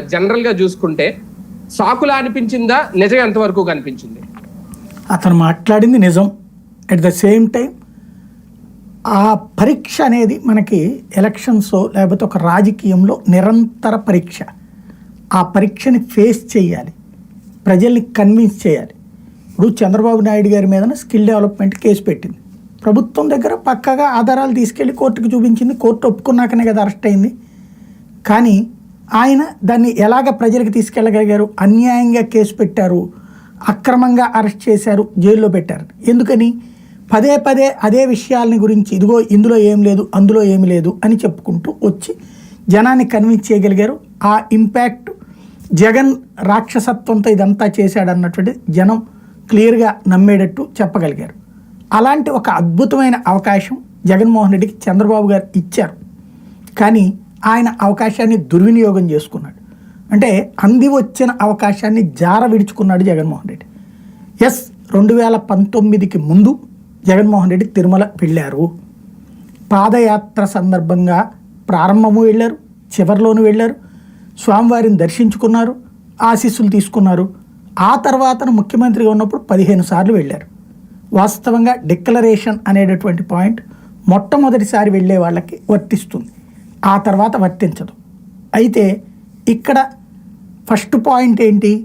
జనరల్గా చూసుకుంటే సాకులా అనిపించిందా? నిజం ఎంతవరకు కనిపించింది? అతను మాట్లాడింది నిజం. అట్ ద సేమ్ టైం ఆ పరీక్ష అనేది మనకి ఎలక్షన్స్ లేకపోతే ఒక రాజకీయంలో నిరంతర పరీక్ష. ఆ పరీక్షని ఫేస్ చేయాలి. ప్రజల్ని కన్విన్స్ చేయాలి. ఇప్పుడు చంద్రబాబు నాయుడు గారి మీద స్కిల్ డెవలప్మెంట్ కేసు పెట్టింది. ప్రభుత్వం దగ్గర పక్కగా ఆధారాలు తీసుకెళ్ళి కోర్టుకు చూపించింది. కోర్టు ఒప్పుకున్నాకనే కదా అరెస్ట్ అయింది. కానీ ఆయన దాన్ని ఎలాగ ప్రజలకు తీసుకెళ్ళగలిగారు? అన్యాయంగా కేసు పెట్టారు. అక్రమంగా అరెస్ట్ చేశారు. జైల్లో పెట్టారు. ఎందుకని? పదే పదే అదే విషయాలని గురించి ఇదిగో ఇందులో ఏం లేదు అందులో ఏమి లేదు అని చెప్పుకుంటూ వచ్చి జనాన్ని కన్విన్స్ చేయగలిగారు. ఆ ఇంపాక్ట్ జగన్ రాక్షసత్వంతో ఇదంతా చేశాడన్నటువంటి జనం క్లియర్గా నమ్మేటట్టు చెప్పగలిగారు. అలాంటి ఒక అద్భుతమైన అవకాశం జగన్మోహన్ రెడ్డికి చంద్రబాబు గారు ఇచ్చారు. కానీ ఆయన అవకాశాన్ని దుర్వినియోగం చేసుకున్నాడు. అంటే అంది వచ్చిన అవకాశాన్ని జార విడుచుకున్నాడు జగన్మోహన్ రెడ్డి. ఎస్ రెండు వేల పంతొమ్మిదికి ముందు జగన్మోహన్ రెడ్డి తిరుమల వెళ్ళారు. పాదయాత్ర సందర్భంగా ప్రారంభము వెళ్ళారు చివరిలోను వెళ్ళారు స్వామివారిని దర్శించుకున్నారు ఆశీస్సులు తీసుకున్నారు. ఆ తర్వాత ముఖ్యమంత్రిగా ఉన్నప్పుడు పదిహేను సార్లు వెళ్ళారు. వాస్తవంగా డిక్లరేషన్ అనేటటువంటి పాయింట్ మొట్టమొదటిసారి వెళ్ళే వాళ్ళకి వర్తిస్తుంది. ఆ తర్వాత వర్తించదు. అయితే ఇక్కడ ఫస్ట్ పాయింట్ ఏంటి?